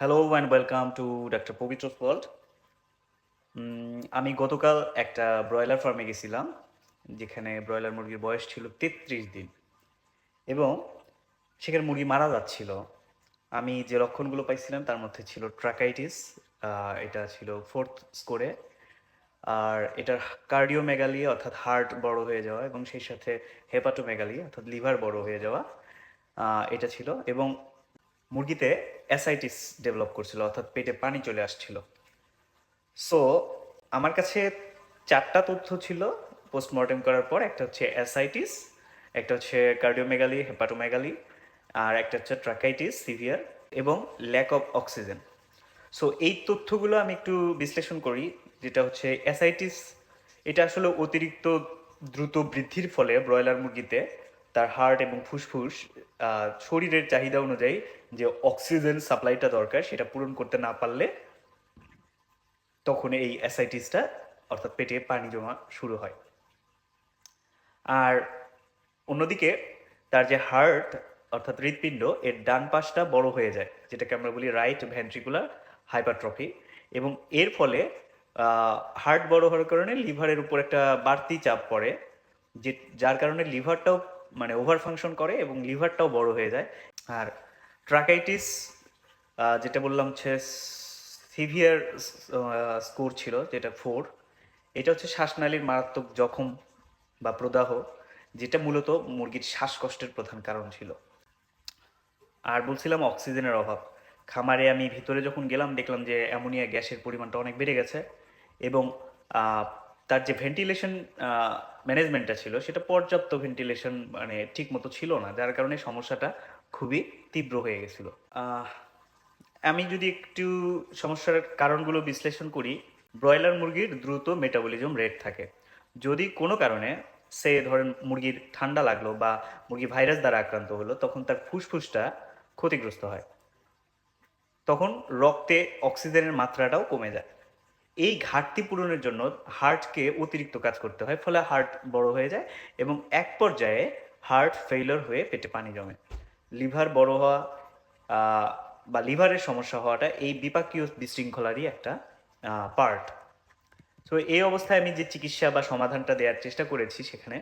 Hello and welcome to doctor Pabitra world আমি গতকাল একটা ব্রয়লার ফার্মে গেছিলাম, যেখানে ব্রয়লার মুরগির বয়স ছিল তেত্রিশ দিন। এবং সেখানে মুরগি মারা যাচ্ছিল। আমি যে লক্ষণগুলো পাইছিলাম, তার মধ্যে ছিল ট্রাকাইটিস এটা ছিল ফোর্থ স্কোরে, আর এটার কার্ডিওমেগালি অর্থাৎ হার্ট বড় হয়ে যাওয়া এবং সেই সাথে হেপাটোমেগালি অর্থাৎ লিভার বড় হয়ে যাওয়া এটা ছিল। এবং মুরগিতে অ্যাসাইটিস ডেভেলপ করছিল, অর্থাৎ পেটে পানি চলে আসছিল। সো আমার কাছে চারটা তথ্য ছিল পোস্টমর্টেম করার পর, একটা হচ্ছে অ্যাসাইটিস একটা হচ্ছে কার্ডিওমেগালি হেপাটোমেগালি আর একটা হচ্ছে ট্রাকাইটিস সিভিয়ার এবং ল্যাক অফ অক্সিজেন সো এই তথ্যগুলো আমি একটু বিশ্লেষণ করি, যেটা হচ্ছে অ্যাসাইটিস এটা আসলে অতিরিক্ত দ্রুত বৃদ্ধির ফলে ব্রয়লার মুরগিতে তার হার্ট এবং ফুসফুস শরীরের চাহিদা অনুযায়ী যে অক্সিজেন সাপ্লাইটা দরকার সেটা পূরণ করতে না পারলে তখন এই অ্যাসাইটিসটা অর্থাৎ পেটে পানি জমা শুরু হয়। আর অন্যদিকে তার যে হার্ট অর্থাৎ হৃৎপিণ্ড, এর ডান পাশটা বড় হয়ে যায়, যেটাকে আমরা বলি রাইট ভেন্ট্রিকুলার হাইপারট্রফি। এবং এর ফলে হার্ট বড় হওয়ার কারণে লিভারের উপর একটা বাড়তি চাপ পড়ে, যে, যার কারণে লিভারটাও মানে ওভার ফাংশন করে এবং লিভারটাও বড় হয়ে যায়। আর ট্রাকাইটিস যেটা বললাম হচ্ছে সিভিয়ার স্কোর ছিল, যেটা ফোর, এটা হচ্ছে শ্বাসনালীর মারাত্মক জখম বা প্রদাহ, যেটা মূলত মুরগির শ্বাসকষ্টের প্রধান কারণ ছিল। আর বলছিলাম অক্সিজেনের অভাব। খামারে আমি ভিতরে যখন গেলাম, দেখলাম যে অ্যামোনিয়া গ্যাসের পরিমাণটা অনেক বেড়ে গেছে এবং তার যে ভেন্টিলেশন ম্যানেজমেন্টটা ছিল, সেটা পর্যাপ্ত ভেন্টিলেশন মানে ঠিক মতো ছিল না, যার কারণে সমস্যাটা খুবই তীব্র হয়ে গেছিল। আমি যদি একটু সমস্যার কারণগুলো বিশ্লেষণ করি, ব্রয়লার মুরগির দ্রুত মেটাবলিজম রেট থাকে। যদি কোনো কারণে সে ধরেন মুরগির ঠান্ডা লাগল বা মুরগি ভাইরাস দ্বারা আক্রান্ত হলো, তখন তার ফুসফুসটা ক্ষতিগ্রস্ত হয়। তখন রক্তে অক্সিজেনের মাত্রাটাও কমে যায়। এই ঘাটতি পূরণের জন্য হার্টকে অতিরিক্ত কাজ করতে হয়, ফলে হার্ট বড় হয়ে যায় এবং এক পর্যায়ে হার্ট ফেইলর হয়ে পেটে পানি জমে। লিভার বড় হওয়া বা লিভারের সমস্যা হওয়াটা এই বিপাকীয় বিশৃঙ্খলারই একটা পার্ট তো এই অবস্থায় আমি যে চিকিৎসা বা সমাধানটা দেওয়ার চেষ্টা করেছি সেখানে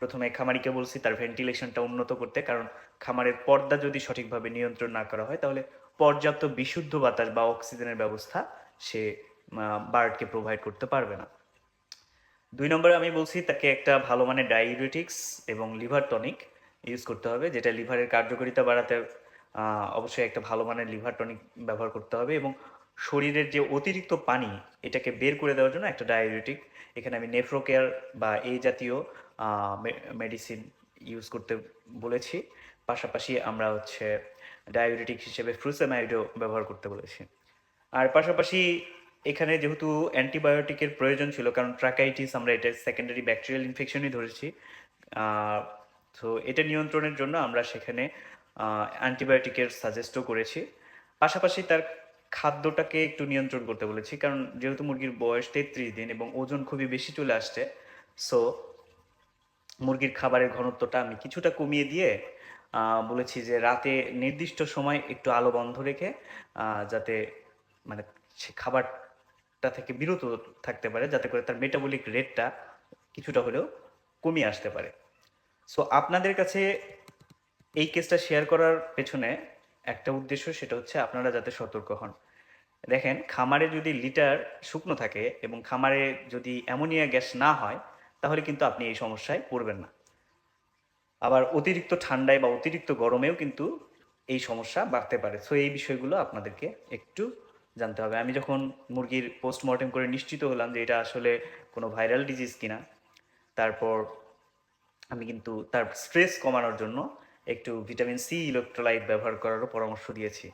প্রথমে খামারিকে বলছি তার ভেন্টিলেশনটা উন্নত করতে, কারণ খামারের পর্দা যদি সঠিকভাবে নিয়ন্ত্রণ না করা হয়, তাহলে পর্যাপ্ত বিশুদ্ধ বাতাস বা অক্সিজেনের ব্যবস্থা সে বার্ডকে প্রোভাইড করতে পারবে না। দুই নম্বরে আমি বলছি, তাকে একটা ভালো মানের ডায়াবেটিক্স এবং লিভার টনিক ইউজ করতে হবে, যেটা লিভারের কার্যকারিতা বাড়াতে অবশ্যই একটা ভালো মানের লিভার টনিক ব্যবহার করতে হবে এবং শরীরের যে অতিরিক্ত পানি, এটাকে বের করে দেওয়ার জন্য একটা ডায়াবেটিক এখানে আমি নেফ্রোকেয়ার বা এই জাতীয় মেডিসিন ইউজ করতে বলেছি। পাশাপাশি আমরা হচ্ছে ডায়াবেটিক হিসেবে ফ্রুসেমাইডও ব্যবহার করতে বলেছি। আর পাশাপাশি এখানে যেহেতু অ্যান্টিবায়োটিকের প্রয়োজন ছিল, কারণ ট্রাকাইটিস আমরা এটা সেকেন্ডারি ব্যাকটেরিয়াল ইনফেকশনই ধরেছি তো এটা নিয়ন্ত্রণের জন্য আমরা সেখানে অ্যান্টিবায়োটিকের সাজেস্টও করেছি। পাশাপাশি তার খাদ্যটাকে একটু নিয়ন্ত্রণ করতে বলেছি, কারণ যেহেতু মুরগির বয়স তেত্রিশ দিন এবং ওজন খুবই বেশি চলে আসছে সো মুরগির খাবারের ঘনত্বটা আমি কিছুটা কমিয়ে দিয়ে বলেছি যে রাতে নির্দিষ্ট সময় একটু আলো বন্ধ রেখে যাতে মানে সে খাবারটা থেকে বিরত থাকতে পারে, যাতে করে তার মেটাবলিক রেটটা কিছুটা হলেও কমিয়ে আসতে পারে। সো আপনাদের কাছে এই কেসটা শেয়ার করার পেছনে একটা উদ্দেশ্য সেটা হচ্ছে আপনারা যাতে সতর্ক হন। দেখেন, খামারে যদি লিটার শুকনো থাকে এবং খামারে যদি অ্যামোনিয়া গ্যাস না হয়, তাহলে কিন্তু আপনি এই সমস্যায় পড়বেন না। আবার অতিরিক্ত ঠান্ডায় বা অতিরিক্ত গরমেও কিন্তু এই সমস্যা বাড়তে পারে। সো এই বিষয়গুলো আপনাদেরকে একটু জানতে হবে। আমি যখন মুরগির পোস্টমর্টেম করে নিশ্চিত হলাম যে এটা আসলে কোনো ভাইরাল ডিজিজ কিনা, তারপর আমি কিন্তু তার স্ট্রেস কমানোর জন্য একটু ভিটামিন সি ইলেকট্রোলাইট ব্যবহার করারও পরামর্শ দিয়েছি।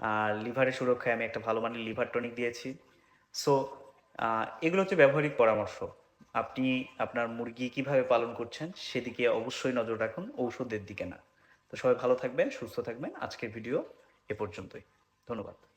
আর লিভারের সুরক্ষায় আমি একটা ভালো মানের লিভার টনিক দিয়েছি। সো এগুলো হচ্ছে ব্যবহারিক পরামর্শ। আপনি আপনার মুরগি কীভাবে পালন করছেন সেদিকে অবশ্যই নজর রাখুন, ঔষধের দিকে না। তো সবাই ভালো থাকবেন, সুস্থ থাকবেন। আজকের ভিডিও এ পর্যন্তই। ধন্যবাদ।